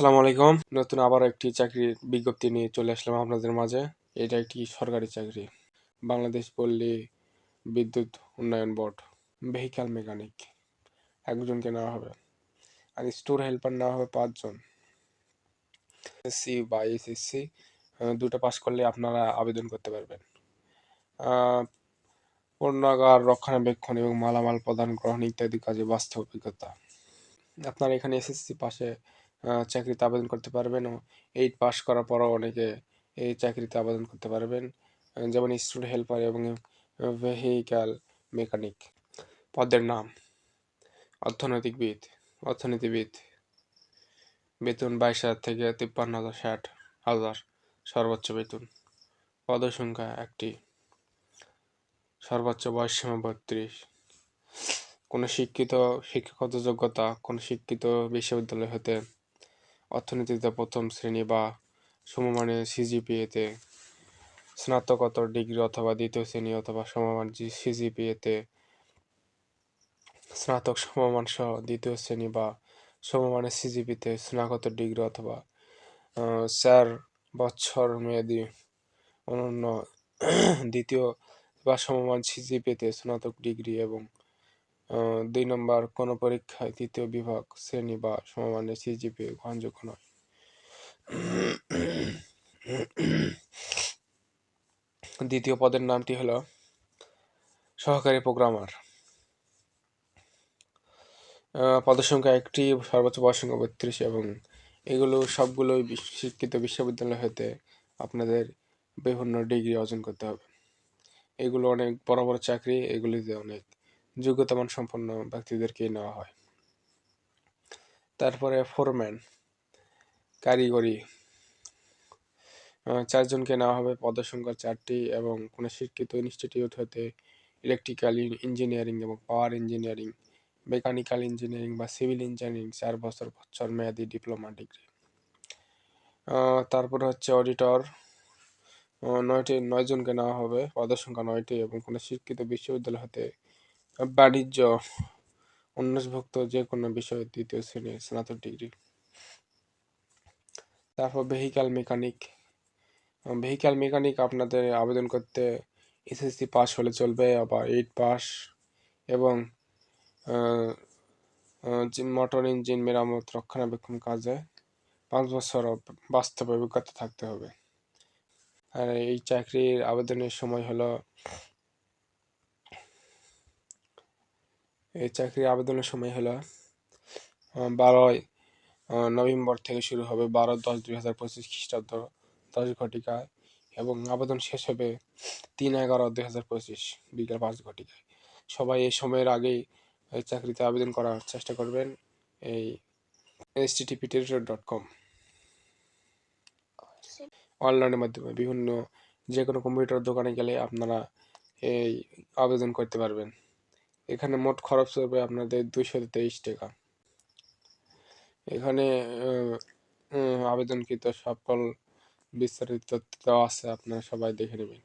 আসসালামু আলাইকুম। নতুন আবার একটি চাকরির বিজ্ঞপ্তি নিয়ে চলে আসলাম আপনাদের মাঝে। এটা একটি সরকারি চাকরি। বাংলাদেশ পল্লী বিদ্যুৎ উন্নয়ন বোর্ড ভেহিক্যাল মেকানিক একজনকে নেওয়া হবে। আর স্টোর হেল্পার নেওয়া হবে পাঁচজন। এসসি বা এসএসসি দুটো পাস করলে আপনারা আবেদন করতে পারবেন। পণ্যাগার, রক্ষণাবেক্ষণ এবং মালামাল প্রদান, গ্রহণ ইত্যাদি কাজে বাস্তব অভিজ্ঞতা। আপনার এখানে এসএসসি পাশে চাকরিতে আবেদন করতে পারবেন এইট পাস করার পরও অনেকে এই চাকরিতে আবেদন করতে পারবেন। যেমন স্টুডেন্ট হেল্পার এবং ভেহিক্যাল মেকানিক পদের নাম, অর্থনৈতিকবিদ, অর্থনীতিবিদ, বেতন বাইশ হাজার থেকে তিপ্পান্ন হাজার, ষাট হাজার সর্বোচ্চ বেতন। পদসংখ্যা একটি, সর্বোচ্চ বয়স সীমা বত্রিশ। কোনো শিক্ষিত, শিক্ষাগত যোগ্যতা কোনো শিক্ষিত বিশ্ববিদ্যালয় হতে অর্থনীতিতে প্রথম শ্রেণি বা সমমানের সিজিপিএতে স্নাতকোত্তর ডিগ্রি অথবা দ্বিতীয় শ্রেণি অথবা সমমান সিজিপিএতে স্নাতক সমমান সহ দ্বিতীয় শ্রেণি বা সমমানের সিজিপিতে স্নাতকোত্তর ডিগ্রি অথবা চার বছর মেয়াদি অনন্য দ্বিতীয় বা সমমান সিজিপিতে স্নাতক ডিগ্রি এবং দুই নম্বর, কোনো পরীক্ষায় তৃতীয় বিভাগ, শ্রেণি বা সমমানের সিজিপি গ্রহণযোগ্য নয়। দ্বিতীয় পদের নামটি হলো সহকারী প্রোগ্রামার। পদের সংখ্যা একটি, সর্বোচ্চ বয়স সংখ্যা বত্রিশ এবং এগুলো সবগুলোই শিক্ষিত বিশ্ববিদ্যালয় হতে আপনাদের বিভিন্ন ডিগ্রি অর্জন করতে হবে। এগুলো অনেক বড় বড় চাকরি, এগুলিতে অনেক যোগ্যতামান সম্পন্ন ব্যক্তিদেরকেই নেওয়া হয়। তারপরে ফোরম্যান কারিগরি চারজনকে নেওয়া হবে। পদের সংখ্যা চারটি এবং কোনো শিক্ষিত ইনস্টিটিউট হতে ইলেকট্রিক্যাল ইঞ্জিনিয়ারিং এবং পাওয়ার ইঞ্জিনিয়ারিং মেকানিক্যাল ইঞ্জিনিয়ারিং বা সিভিল ইঞ্জিনিয়ারিং চার বছর বছর মেয়াদি ডিপ্লোমা ডিগ্রি তারপরে হচ্ছে অডিটর নয়টি, নয়জনকে নেওয়া হবে। পদের সংখ্যা নয়টি এবং কোনো শিক্ষিত বিশ্ববিদ্যালয় হতে বাণিজ্য অন্বেষভুক্ত যে কোনো বিষয়ে দ্বিতীয় শ্রেণির স্নাতক ডিগ্রি। তারপর ভেহিক্যাল মেকানিক ভেহিক্যাল মেকানিক আপনাদের আবেদন করতে এসএসসি পাস হলে চলবে, আবার এইট পাস এবং মোটর ইঞ্জিন মেরামত, রক্ষণাবেক্ষণ কাজে পাঁচ বছর বাস্তব অভিজ্ঞতা থাকতে হবে। আর এই চাকরির আবেদনের সময় হলো এই চাকরির আবেদনের সময় হলো বারোই নভেম্বর থেকে শুরু হবে বারো, দশ, দুই হাজার পঁচিশ খ্রিস্টাব্দ, দশ ঘটিকায় এবং আবেদন শেষ হবে তিন এগারো, দুই হাজার পঁচিশ বিকেল পাঁচ ঘটিকায়। সবাই এই সময়ের আগেই এই চাকরিতে আবেদন করার চেষ্টা করবেন এই এস টি টিপি ডট কম অনলাইনের মাধ্যমে বিভিন্ন যে কোনো কম্পিউটার দোকানে গেলে আপনারা এই আবেদন করতে পারবেন। এখানে মোট খরচ হবে আপনাদের দুশো তেইশ টাকা। এখানে আবেদনকৃত সকল বিস্তারিত তথ্য আছে, আপনারা সবাই দেখে নেবেন।